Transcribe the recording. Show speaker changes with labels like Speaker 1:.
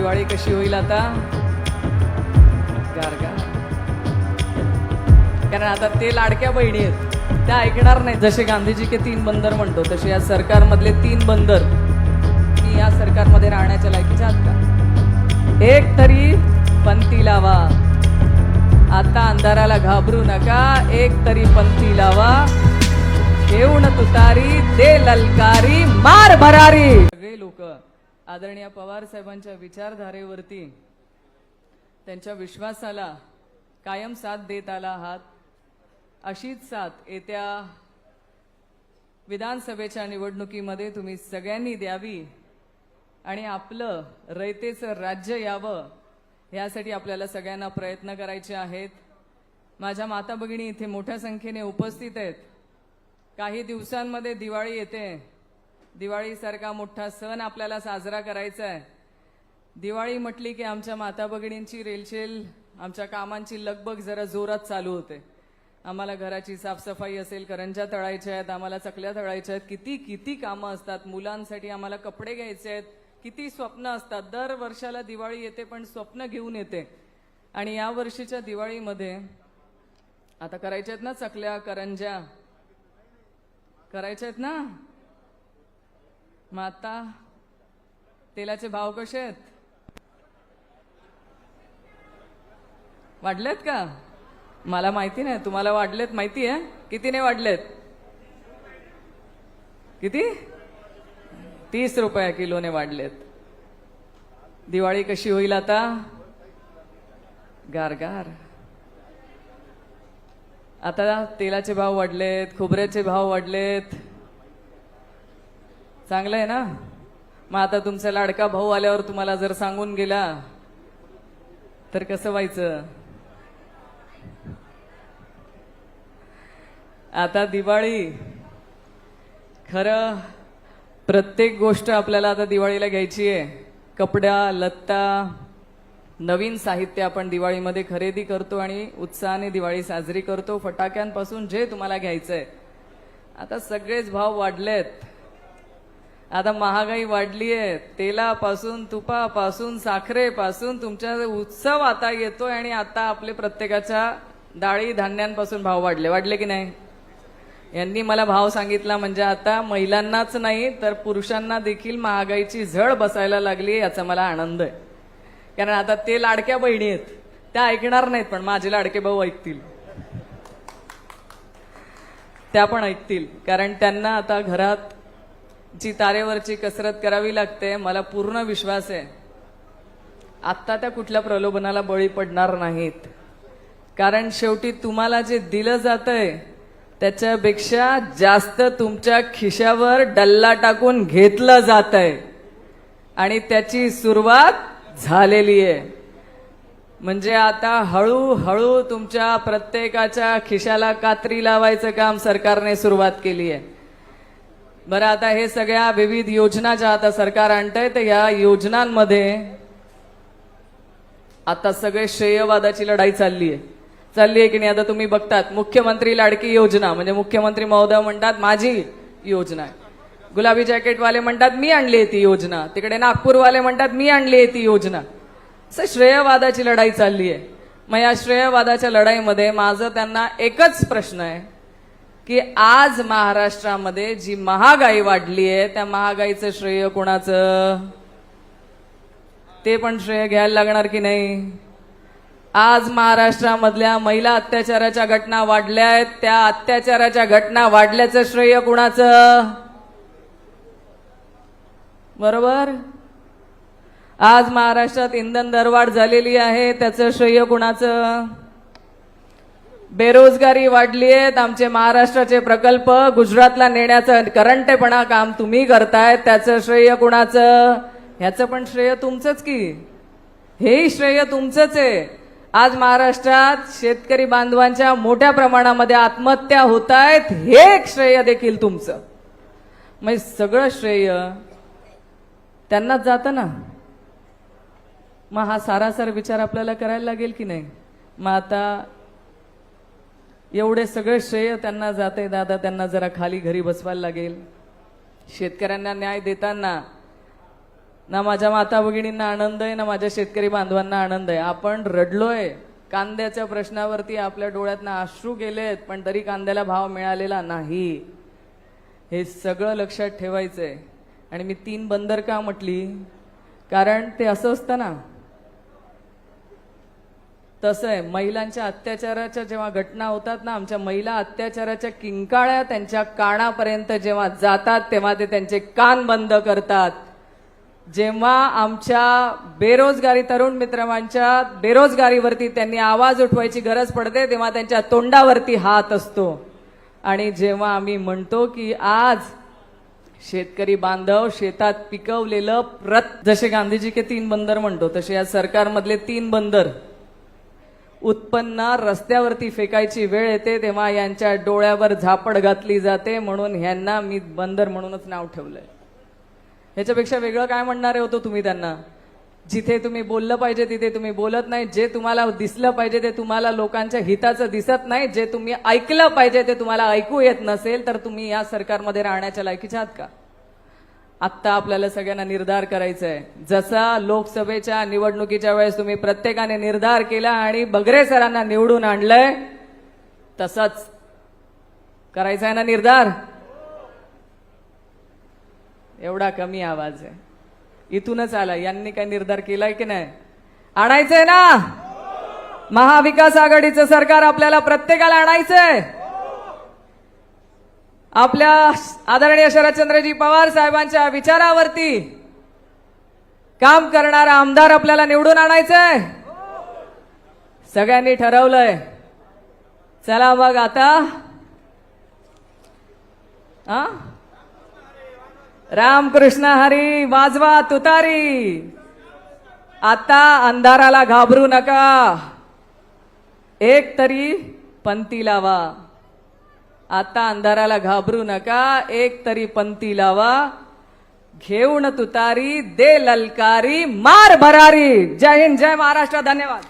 Speaker 1: दिवाळी कशी होईल आता? गारगार कारण आता ते लाडक्या बहिणी आहेत. त्या ऐकणार नाही. जसे गांधीजी के तीन बंदर म्हणतो तसे या सरकारमधले तीन बंदर की या सरकारमध्ये राहण्याच्या लायकीच्या आहात का? एक तरी पंथी लावा. आता अंधाराला घाबरू नका. एक तरी पंथी लावा. येऊन तुतारी दे ललकारी मार भरारी. आदरणीय पवार साहेबांच्या विचारधारेवरती त्यांच्या विश्वासाला कायम साथ देत आला आहात. अशीच साथ येत्या विधानसभेच्या निवडणुकीमध्ये तुम्ही सगळ्यांनी द्यावी आणि आपलं रयतेचं राज्य यावं यासाठी आपल्याला सगळ्यांना प्रयत्न करायचे आहेत. माझ्या माता भगिनी इथे मोठ्या संख्येने उपस्थित आहेत. काही दिवसांमध्ये दिवाळी येते. दिवाळीसारखा मोठा सण आपल्याला साजरा करायचा आहे. दिवाळी म्हटली की आमच्या माता भगिनींची रेलचेल आमच्या कामांची लगबग जरा जोरात चालू होते. आम्हाला घराची साफसफाई असेल करंजा तळायच्या आहेत आम्हाला चकल्या तळायच्या आहेत किती किती कामं असतात मुलांसाठी आम्हाला कपडे घ्यायचे आहेत किती स्वप्न असतात. दर वर्षाला दिवाळी येते पण स्वप्न घेऊन येते. आणि या वर्षीच्या दिवाळीमध्ये आता करायच्या आहेत ना चकल्या करंज्या करायच्या आहेत ना? मग आता तेलाचे भाव कसे आहेत? वाढलेत का? मला माहिती नाही. तुम्हाला वाढलेत माहिती आहे? कितीने वाढलेत? किती? तीस रुपये किलोने वाढलेत. दिवाळी कशी होईल आता? गार गार आता तेलाचे भाव वाढलेत खोबऱ्याचे भाव वाढलेत. चांगलं आहे ना? मग आता तुमचा लाडका भाऊ आल्यावर तुम्हाला जर सांगून गेला तर कसं व्हायचं? आता दिवाळी खरं प्रत्येक गोष्ट आपल्याला आता दिवाळीला घ्यायची आहे. कपड्या लत्ता नवीन साहित्य आपण दिवाळीमध्ये खरेदी करतो आणि उत्साहाने दिवाळी साजरी करतो. फटाक्यांपासून जे तुम्हाला घ्यायचं आहे आता सगळेच भाव वाढलेत. आता महागाई वाढली आहे तेलापासून तुपापासून साखरेपासून तुमच्या उत्सव आता येतोय आणि आता आपले प्रत्येकाच्या डाळी धान्यांपासून भाव वाढले. वाढले की नाही? यांनी मला भाव सांगितला म्हणजे आता महिलांनाच नाही तर पुरुषांना देखील महागाईची झळ बसायला लागली याचा मला आनंद आहे. कारण आता ते लाडक्या बहिणी आहेत. त्या ऐकणार नाहीत पण माझे लाडके भाऊ ऐकतील. त्या पण ऐकतील. कारण त्यांना आता घरात जी तारेवरची कसरत करावी लागते मला पूर्ण विश्वास आहे. आत्ता त्या कुठल्या प्रलोभनाला बळी पडणार नाहीत. कारण शेवटी तुम्हाला जे दिलं जातंय त्याच्यापेक्षा जास्त तुमच्या खिशावर डल्ला टाकून घेतलं जात आहे आणि त्याची सुरुवात झालेली आहे. म्हणजे आता हळूहळू तुमच्या प्रत्येकाच्या खिशाला कात्री लावायचं काम सरकारने सुरुवात केली आहे. बरं आता हे सगळ्या विविध योजना ज्या आता सरकार आणतंय तर या योजनांमध्ये आता सगळे श्रेयवादाची लढाई चालली आहे चालली आहे की नाही आता तुम्ही बघतात मुख्यमंत्री लाडकी योजना म्हणजे मुख्यमंत्री महोदय म्हणतात माझी योजना आहे. गुलाबी जॅकेटवाले म्हणतात मी आणली आहे ती योजना. तिकडे नागपूरवाले म्हणतात मी आणली आहे ती योजना. असं श्रेयवादाची लढाई चालली आहे मग या श्रेयवादाच्या लढाईमध्ये माझं त्यांना एकच प्रश्न आहे. की आज महाराष्ट्रामध्ये जी महागाई वाढली आहे त्या महागाईचं श्रेय कोणाचं? ते पण श्रेय घ्यायला लागणार की नाही? आज महाराष्ट्रामधल्या महिला अत्याचाराच्या घटना वाढल्या आहेत त्या अत्याचाराच्या घटना वाढल्याचं श्रेय कुणाचं? बरोबर? आज महाराष्ट्रात इंधन दरवाढ झालेली आहे त्याचं श्रेय कुणाचं? बेरोजगारी वाढली आहेत. आमचे महाराष्ट्राचे प्रकल्प गुजरातला नेण्याचं करंटेपणा काम तुम्ही करतायत त्याचं श्रेय कुणाचं? ह्याचं पण श्रेय तुमचंच की. हेही श्रेय तुमचंच आहे. आज महाराष्ट्रात शेतकरी बांधवांच्या मोठ्या प्रमाणामध्ये आत्महत्या होत आहेत हे एक श्रेय देखील तुमचं. म्हणजे सगळं श्रेय त्यांनाच जातं ना? मग हा सारासार विचार आपल्याला करायला लागेल की नाही? मग आता एवढे सगळे श्रेय त्यांना जाते दादा त्यांना जरा खाली घरी बसवायला लागेल. शेतकऱ्यांना न्याय देताना ना माझ्या माता भगिनींना आनंद आहे ना माझ्या शेतकरी बांधवांना आनंद आहे. आपण रडलोय. कांद्याच्या प्रश्नावरती आपल्या डोळ्यातनं अश्रू गेलेत पण तरी कांद्याला भाव मिळालेला नाही. हे सगळं लक्षात ठेवायचंय. आणि मी तीन बंदर का म्हटली. कारण ते असं असतं ना तसं आहे महिलांच्या अत्याचाराच्या जेव्हा घटना होतात ना आमच्या महिला अत्याचाराच्या किंकाळ्या त्यांच्या कानापर्यंत जेव्हा जातात तेव्हा ते त्यांचे कान बंद करतात. जेव्हा आमच्या बेरोजगारी तरुण मित्रांच्या बेरोजगारीवरती त्यांनी आवाज उठवायची गरज पडते तेव्हा त्यांच्या तोंडावरती हात असतो. आणि जेव्हा आम्ही म्हणतो की आज शेतकरी बांधव शेतात पिकवलेलं प्रत जसे गांधीजी के तीन बंदर म्हणतो तसे या सरकारमधले तीन बंदर उत्पन्न रस्त्यावरती फेकायची वेळ येते तेव्हा यांच्या डोळ्यावर झापड घातली जाते म्हणून ह्यांना मी बंदर म्हणूनच नाव ठेवलंय. ह्याच्यापेक्षा वेगळं काय म्हणणारे होतो तुम्ही त्यांना? जिथे तुम्ही बोललं पाहिजे तिथे तुम्ही बोलत नाही. जे तुम्हाला दिसलं पाहिजे ते तुम्हाला लोकांच्या हिताचं दिसत नाही. जे तुम्ही ऐकलं पाहिजे ते तुम्हाला ऐकू येत नसेल तर तुम्ही या सरकारमध्ये राहण्याच्या लायकीच्या आहात का? आत्ता आपल्याला सगळ्यांना निर्धार करायचा आहे जसा लोकसभेच्या निवडणुकीच्या वेळेस तुम्ही प्रत्येकाने निर्धार केला आणि बगरे सरांना निवडून आणलंय तसंच करायचा आहे ना निर्धार? एवढा कमी आवाज आहे. इथूनच आला. यांनी काय निर्धार केलाय की नाही? आणायचंय ना? महाविकास आघाडीचं सरकार आपल्याला प्रत्येकाला आणायचंय. आपल्या आदरणीय शरदचंद्रजी पवार साहेबांच्या विचारावरती काम करणारा आमदार आपल्याला निवडून आणायचंय. सगळ्यांनी ठरवलंय. चला मग आता. हा रामकृष्ण हरी वाजवा तुतारी. आता अंधाराला घाबरू नका. एक तरी पंथी लावा. आता अंधाराला घाबरू नका. एक तरी पंथी लावा. घेऊन तुतारी दे ललकारी मार भरारी. जय हिंद जय महाराष्ट्र धन्यवाद.